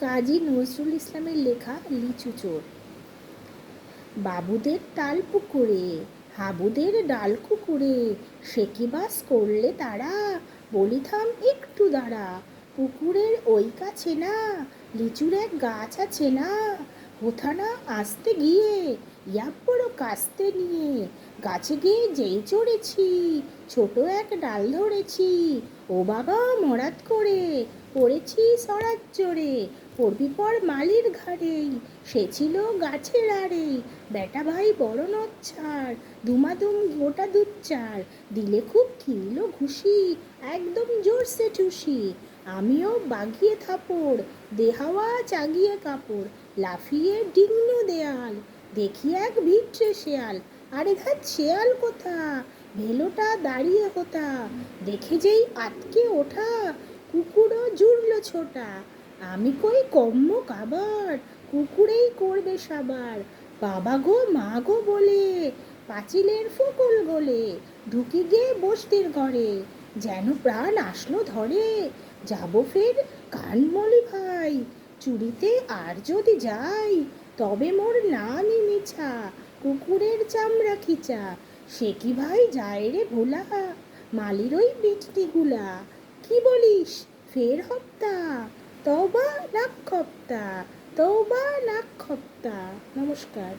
কাজী নজরুল ইসলামের লেখা লিচু চোর। বাবুদের তাল পুকুরে, হাবুদের ডাল কুকুরে, সে কি বাস করলে তারা? বলিথাম একটু দাঁড়া, পুকুরের ওই কাছে না, লিচুর এক গাছ আছে না। হোথানা আসতে গিয়ে ইয়াপ বড় কাস্তে নিয়ে, গাছে গিয়ে যেই চড়েছি, ছোট এক ডাল ধরেছি, ও বাবা মরাত করে, পড়েছি সরাত চড়ে পড়বি পর মালির ঘাড়েই সে ছিল গাছের আড়েই বেটা ভাই বড় নচ্ছার, দুমাদুম গোটা দুধ চার দিলে খুব কিনল ঘুষি, একদম জোরসে ঠুসি আমিও বাগিয়ে থাপড়, দেহাওয়া চাগিয়ে কাপড়, লাফিয়ে ডিঙ্গ দেয়াল, দেখি এক ভিটরে শেয়াল, আরে ঘাট শেয়াল কোথা? ভেলোটা দাঁড়িয়ে কোথা দেখে যেই আটকে ওঠা, কুকুরও জুড়ল ছোটা, আমি কই কম্ম কাবার, কুকুরেই করবে সাবার, বাবা গো, মা গো বলে, পাঁচিলের ফকল গলে, ঢুকি গে বস্তির ঘরে যেন প্রাণ আসলো ধরে। যাব ফের কানমলি ভাই, চুরিতে আর যদি যাই, তবে মোর নামই মিছা, কুকুরের চামড়া খিচা, সে কি ভাই যায় রে ভোলা? মালির ওই বিটটিগুলা কি বলিস? ফের হপ্তা তবা নাক খপ্তা তবা নাক খপ্তা নমস্কার।